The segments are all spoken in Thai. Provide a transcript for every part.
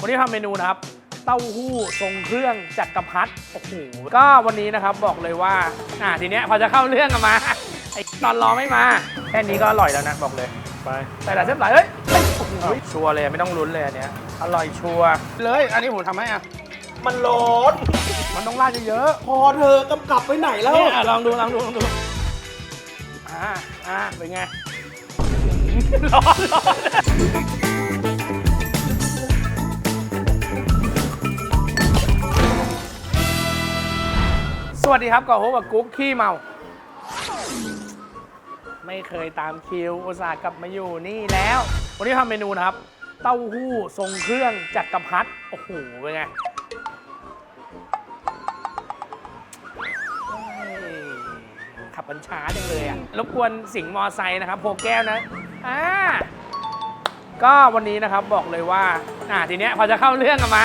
วันนี้ทำเมนูนะครับ เต้าหู้ทรงเครื่องจักรพรรดิโอ้โหก็วันนี้นะครับบอกเลยว่าอ่าทีเนี้ยพอจะเข้าเรื่องกันมาไอ้ตอนรอไม่มาแค่นี้ก็อร่อยแล้วนะบอกเลยไปแต่ละเส้นไหลเอ้ยเอ้ยโอ้โหชัวร์เลยไม่ต้องลุ้นเลยอันเนี้ยอร่อยชัวร์เลย อันนี้ผมทำให้อะมันร้อนมันต้องราดเยอะพอเธอกำกับไปไหนๆแล้ว เนี่ยอะลองดูลองดูลองดูอ่าอ่าเป็นไง ร้อนร้อน สวัสดีครับก่อโฮกับกุ๊กขี้เมา ไม่เคยตามคิวอุตส่าห์กลับมาอยู่นี่แล้ว วันนี้ทำเมนูนะครับ เต้าหู้ทรงเครื่องจักรพรรดิโอ้โหเป็นไงขับบัญชาจังเลยอะรบกวนสิงห์มอไซค์นะครับโพแก้วนะอ่าก็วันนี้นะครับบอกเลยว่า อ่าทีเนี้ยพอจะเข้าเรื่องกันมา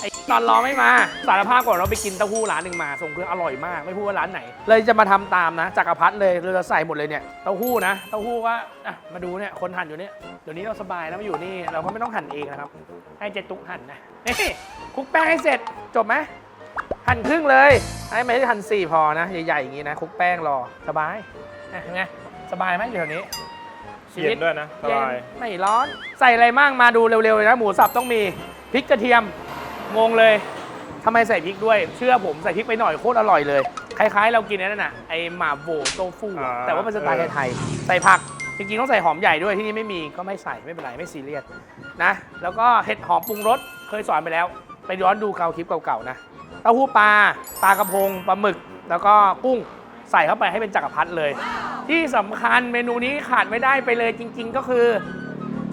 ไอ้ตอนรอไม่มาสารภาพก่อนเราไปกินเต้าหู้ร้านหนึ่งมาทรงเครื่องอร่อยมากไม่พูดว่าร้านไหน เลยจะมาทำตามนะจักรพรรดิเลยเราจะใส่หมดเลยเนี่ยเต้าหู้นะเต้าหู้ก็อะมาดูเนี่ยคนหั่นอยู่เนี่ยเดี๋ยวนี้เราสบายแล้วมาอยู่นี่เราก็ไม่ต้องหั่นเองนะครับให้เจตุกหั่นนะนี่คลุกแป้งให้เสร็จจบไหมหั่นครึ่งเลยให้ไม่ได้หั่นสี่พอนะใหญ่ๆอย่างนี้นะคลุกแป้งรอสบายอะเห็นไงสบายไหมอยู่แถวนี้ เย็นด้วยนะสบายเย็นไม่ร้อนใส่อะไรมั่งมาดูเร็วๆเลยนะ หมูสับต้องมีพริกกระเทียม งงเลยทำไมใส่พริกด้วย เชื่อผมใส่พริกไปหน่อยโคตรอร่อยเลย คล้ายๆ เรากินนั่นน่ะไอหมาโบโตฟูอะแต่ว่าเป็นสไตล์ไทยๆใส่ผัก จริงๆ ต้องใส่หอมใหญ่ด้วยที่นี่ไม่มีก็ไม่ใส่ไม่เป็นไรไม่ซีเรียสนะ แล้วก็เห็ดหอมปรุงรสเคยสอนไปแล้ว ไปย้อนดูเก่าคลิปเก่าๆนะเต้าหู้ปลาปลากระพงปลาหมึก แล้วก็กุ้งใส่เข้าไปให้เป็นจักรพรรดิเลย ที่สำคัญเมนูนี้ขาดไม่ได้ไปเลยจริง ๆ ก็คือ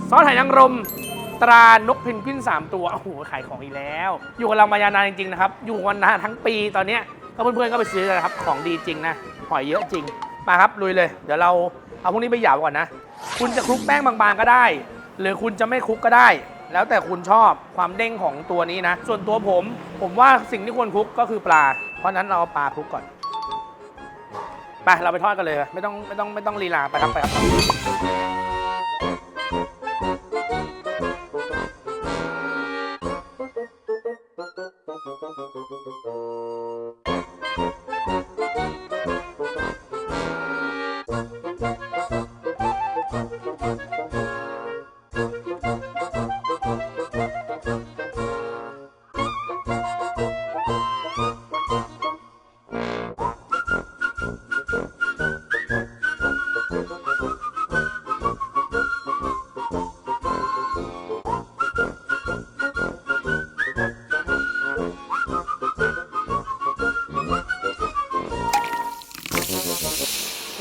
ซอสไหนางรม ตรานกเพนกวิน 3 ตัว โอ้โห ขายของอีกแล้ว อยู่กับเรามายาวนานจริง ๆ นะครับ อยู่กันนานทั้งปีตอนเนี้ยก็เพื่อนๆก็ไปซื้อกันนะครับ ของดีจริงนะ หอยเยอะจริง มาครับ ลุยเลย เดี๋ยวเราเอาพวกนี้ไปหยาบก่อนนะ คุณจะคลุกแป้งบางๆก็ได้ หรือคุณจะไม่คลุกก็ได้ แล้วแต่คุณชอบความเด้งของตัวนี้นะ ส่วนตัวผม ผมว่าสิ่งที่ควรคลุกก็คือปลา เพราะฉะนั้นเราเอาปลาคลุกก่อน ไป เราไปทอดกันเลย ไม่ต้องไม่ต้องไม่ต้องลีลา ไปครับไปครับ Música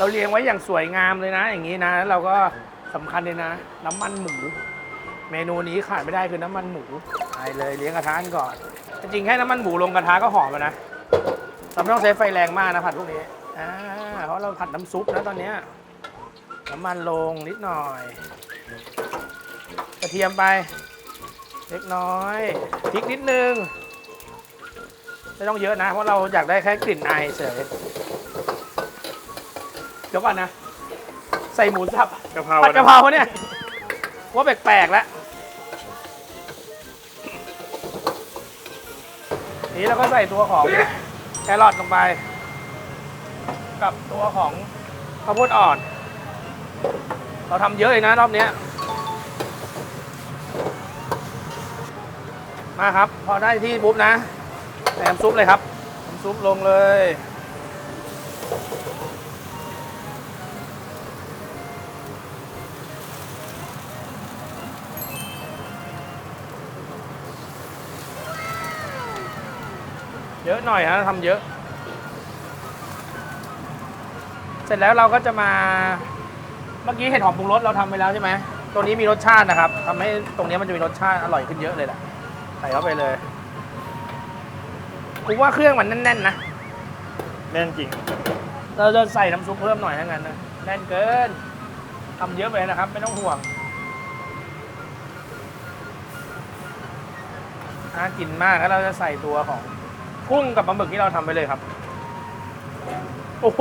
เราเรียงไว้อย่างสวยงามเลยนะ อย่างนี้นะแล้วเราก็สำคัญเลยนะ น้ำมันหมู เมนูนี้ขาดไม่ได้คือน้ำมันหมูไปเลยเลี้ยงกระทะกันก่อน จริงๆแค่น้ำมันหมูลงกระทะก็หอมแล้วนะเราไม่ต้องใช้ไฟแรงมากนะผัดพวกนี้อ่าเพราะเราผัดน้ำซุปนะตอนเนี้ยน้ำมันลงนิดหน่อย กระเทียมไป เล็กน้อยพริกนิดนึง ไม่ต้องเยอะนะ เพราะเราอยากได้แค่กลิ่นไอเฉย ดี๋ยวก่อนนะ ใส่หมูสับกะเพราผัดกะเพราเนี่ยว่าแปลกๆแล้วนี้เราก็ใส่ตัวของแครอทลงไป กับตัวของข้าวโพดอ่อน เราทำเยอะเลยนะรอบเนี้ยมาครับ พอได้ที่ปุ๊บนะใส่น้ำซุปเลยครับน้ำซุปลงเลย เยอะหน่อยฮะทำเยอะ เสร็จแล้วเราก็จะมา เมื่อกี้เห็ดหอมปรุงรสเราทำไปแล้วใช่ไหมตัวนี้มีรสชาตินะครับทำให้ตรงนี้มันจะมีรสชาติอร่อยขึ้นเยอะเลยแหละใส่เข้าไปเลยผมว่าเครื่องมันแน่นๆนะแน่นจริง เราจะใส่น้ำซุปเพิ่มหน่อยทั้งนั้นนะแน่นเกินทำเยอะไปนะครับ ไม่ต้องห่วงน่ากินมากแล้วเราจะใส่ตัวของ กุ้งกับปลาหมึกที่เราทำไปเลยครับ โอ้โห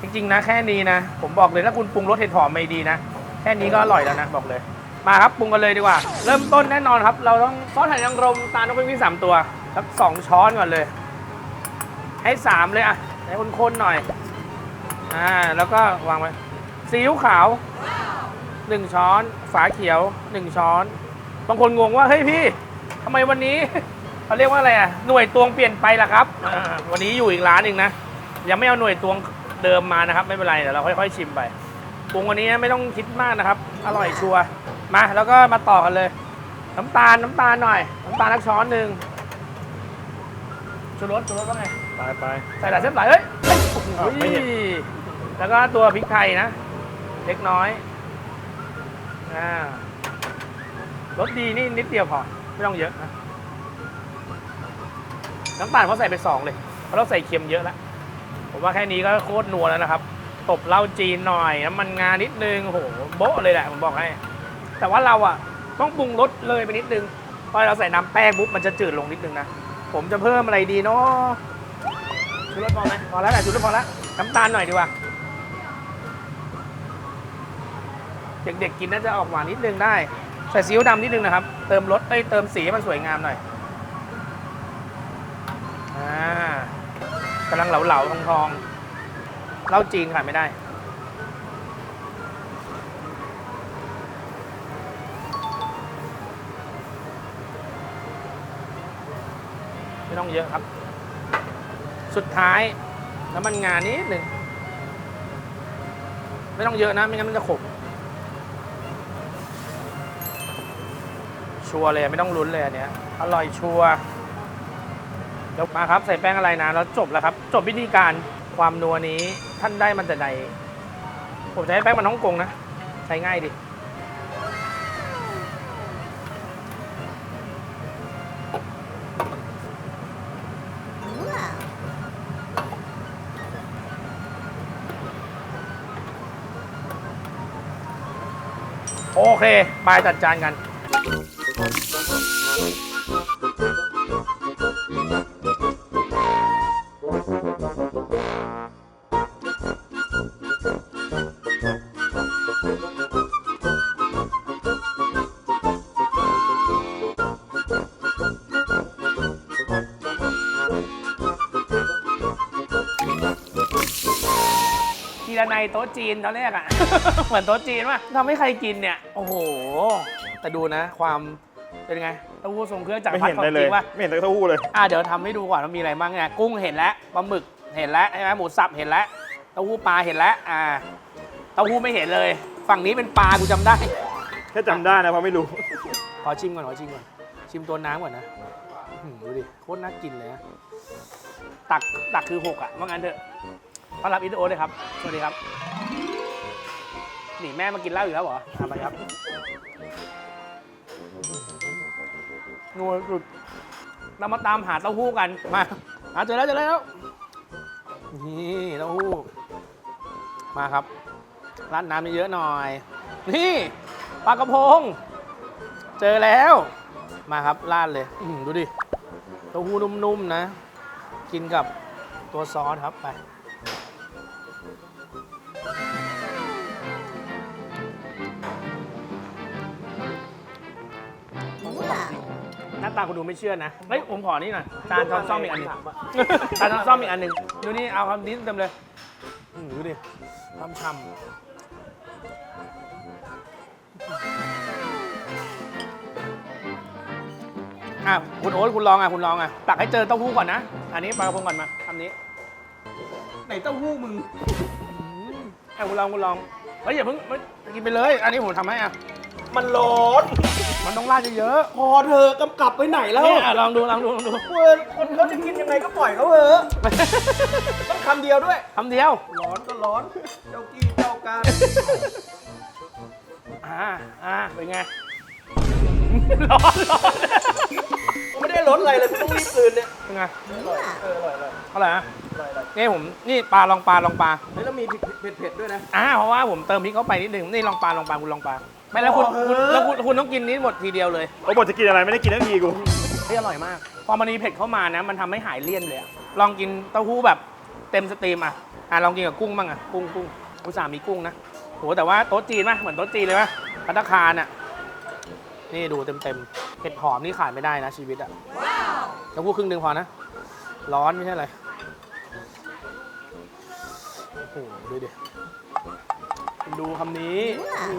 จริงๆนะแค่นี้นะ ผมบอกเลยถ้าคุณปรุงรสเห็ดหอมไม่ดีนะ แค่นี้ก็อร่อยแล้วนะบอกเลย มาครับปรุงกันเลยดีกว่า เริ่มต้นแน่นอนครับ เราต้องซอสหอยนางรมตาลนกเป็นพี่สามตัวสักสองช้อนก่อนเลย ให้สามเลยอะให้คนๆหน่อย อ่า แล้วก็วางไว้ซีอิ๊วขาวหนึ่งช้อน ฝาเขียวหนึ่งช้อน บางคนงงว่าเฮ้ยพี่ทำไมวันนี้ เขาเรียกว่าอะไรอะหน่วยตวงเปลี่ยนไปล่ะครับอ่าวันนี้อยู่อีกร้านหนึ่งนะยังไม่เอาหน่วยตวงเดิมมานะครับ ไม่เป็นไรเดี๋ยวเราค่อยๆชิมไปปรุงวันนี้ไม่ต้องคิดมากนะครับ อร่อยชัวร์มาแล้วก็มาต่อกันเลย น้ำตาลน้ำตาลหน่อย น้ำตาลสักช้อนหนึ่งชูรสชูรสว่าไงไปไปใส่หลายเส้นหลายเฮ้ยเฮ้ยโอ้โหอ้าวไม่เห็นแล้วก็ตัวพริกไทยนะ เล็กน้อยอ่ารสดีนี่นิดเดียวพอ ไม่ต้องเยอะนะ น้ำตาลเขาใส่ไปสองเลย เพราะเราใส่เค็มเยอะแล้ว ผมว่าแค่นี้ก็โคตรนัวแล้วนะครับ ตบเหล้าจีนหน่อยน้ำมันงานิดนึงโอ้โหโบ๊ะเลยแหละผมบอกให้ แต่ว่าเราอะต้องปรุงรสเลยไปนิดนึงพอเราใส่น้ำแป้งปุ๊บมันจะจืดลงนิดนึงนะ ผมจะเพิ่มอะไรดีเนาะชูรสพอไหมพอแล้วแหละชูรสพอแล้วน้ำตาลหน่อยดีกว่าเด็กๆกินน่าจะออกหวานนิดนึงได้ ใส่ซีอิ๊วดำนิดนึงนะครับ เติมรสเอ้ยเติมสีให้มันสวยงามหน่อย อ่า กำลังเหลาๆทองทองเหล้าจีนขาดไม่ได้ ไม่ต้องเยอะครับ สุดท้ายน้ำมันงานิดหนึ่ง ไม่ต้องเยอะนะ ไม่งั้นมันจะขมชัวร์เลยไม่ต้องลุ้นเลยอันเนี้ยอร่อยชัวร์ี๋ยวมาครับใส่แป้งอะไรนะแล้วจบแล้วครับ จบวิธีการความนัวนี้ท่านได้มันแต่ใดผมจะให้แป้งมันฮ่องกงนะ ใช้ง่ายดิโอเคบายจัดจานกัน ทีละในโต๊ะจีนตอนแรกอะเหมือนโต๊ะจีนว่ะทำให้ใครกินเนี่ย โอ้โห แต่ดูนะ ความเป็นไงเต้าหู้ทรงเครื่องจักรไม่พรรเห็ดินของได้จเลริยงว่ะไม่เห็นแต่เต้าหู้เลย อะเดี๋ยวทำให้ดูก่อนว่ามีอะไรบ้างเนี่ยกุ้งเห็นแล้วปลาหมึกเห็นแล้วใช่ไหมหมูสับเห็นแล้วเต้าหู้ปลาเห็นแล้วอ่าเต้าหู้ไม่เห็นเลย ฝั่งนี้เป็นปลากูจำได้ แค่จำได้นะเพราะไม่รู้ ขอชิมก่อนขอชิมก่อน ชิมตัวน้ำก่อนนะอื้อหือดูดิ โคตรน่ากินเลยนะตักตักคือหกอะว่างั้นเถอะ ต้อนรับอินโดเลยครับ สวัสดีครับ นี่แม่มากินเหล้าอยู่แล้วเหรอทำไมครับนัวสุด เรามาตามหาเต้าหู้กัน มาหาเจอแล้วเจอแล้ว นี่เต้าหู้ มาครับราดน้ำเยอะๆหน่อย นี่ปลากระพง เจอแล้ว มาครับราดเลยดูดิ เต้าหู้นุ่มๆนะ กินกับตัวซอสครับไป หน้าตาคุณดูไม่เชื่อนะเฮ้ยผมขอนี่หน่อยจานช้อนซ่อมอีกอันหนึงจานช้อนซ่อมอีกอันหนึ่งดูนี่เอาคำดิ้นเต็มเลยอื้อหือดูดิความฉ่ำอะคุณโอ๊ตคุณลองอะคุณลองอะตักให้เจอเต้าหู้ก่อนนะ อันนี้ปลากระพงก่อนมาทำนี้ไหนเต้าหู้มึงอะคุณลองคุณลองเฮ้ยอย่าเพิ่งไม่กินไปเลย อันนี้ผมทำให้อะ มันร้อน มันต้องราดเยอะพอเธอะกำกับไปไหนๆแล้วนี่อะลองดูลองดูลองดูเว้ยคนเขาจะกินยังไงก็ปล่อยเขาเถอะต้องคำเดียวด้วย คำเดียว ร้อนก็ร้อน เจ้ากี้เจ้าการอ่าอ่าเป็นไง ร้อนร้อนกูไม่ได้ร้อนอะไรเลยกูต้องรีบตื่นเนี่ยเป็นไงอร่อยเอออร่อยอร่อยเท่าไหร่นะอร่อยอร่อยนี่ผมนี่ปลาลองปลาลองปลาเฮ้ยแล้วมีเผ็ดเผ็ดๆด้วยนะ อ่าเพราะว่าผมเติมพริกเข้าไปนิดนึงนี่ลองปลาลองปลาคุณลองปลา ไม่แล้วคุณอ๋อคุณเออแล้วคุณคุณต้องกินนี้หมดทีเดียวเลยโอ้บอกจะกินอะไรไม่ได้กินทั้งทีกูเฮ้ยอร่อยมาก พอมันมีเผ็ดเข้ามานะ มันทำให้หายเลี่ยนเลยอะลองกินเต้าหู้แบบเต็มสตรีมอะอะลองกินกับกุ้งบ้างอะกุ้งกุ้งอุตส่าห์มีกุ้งนะโหแต่ว่าโต๊ะจีนป่ะเหมือนโต๊ะจีนเลยป่ะพัตตาคารอะนี่ดูเต็มๆเห็ดหอมนี่ขาดไม่ได้นะชีวิตอะต้องพูดครึ่งหนึ่งพอนะร้อนไม่ใช่อะไรโอ้โหดูดิดูคำนี้โอ้โห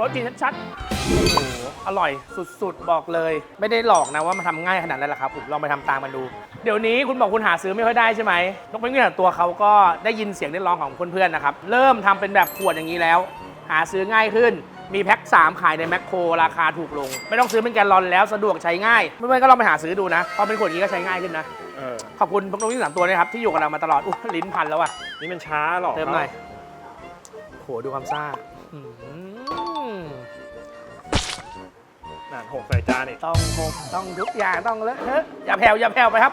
รสจีนชัดๆโอ้โหอร่อยสุดๆ บอกเลย ไม่ได้หลอกนะว่ามันทำง่ายขนาดนั้นแหละครับผมลองไปทำตามมันดู เดี๋ยวนี้คุณบอกคุณหาซื้อไม่ค่อยได้ใช่ไหมนกเป็นเงี้ยตัวเขาก็ได้ยินเสียงเรียกร้องของเพื่อนๆนะครับ เริ่มทำเป็นแบบขวดอย่างนี้แล้ว หาซื้อง่ายขึ้น มีแพ็ค3 ขายในแมคโคร ราคาถูกลง ไม่ต้องซื้อเป็นแกลลอนแล้วสะดวกใช้ง่ายเพื่อนๆก็ลองไปหาซื้อดูนะพอเป็นขวดอย่างนี้ก็ใช้ง่ายขึ้นนะ เออ ขอบคุณพวกนกวิ่งสามตัวนะครับ ที่อยู่กับเรามาตลอดอุ้ยลิ้นพันแล้วอะนี่มันช้าหรอกเติมหน่อยโหดูความซ่าอืม นั่นหกใส่จานอีกต้องหกต้องทุกอย่างต้องเลอะเทอะอย่าแผ่วอย่าแผ่วไปครับ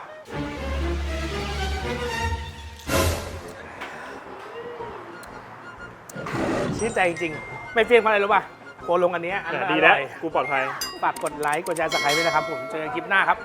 ชื่นใจจริงๆ ไม่เฟี้ยงเพราะอะไรรู้ป่ะโกลงอันเนี้ยอันอะนั้นดีอแล้วร่อยกูปลอดภัย ฝากกดไลค์กดแชร์สไครต์ด้วยนะครับ ผมเจอกันคลิปหน้าครับ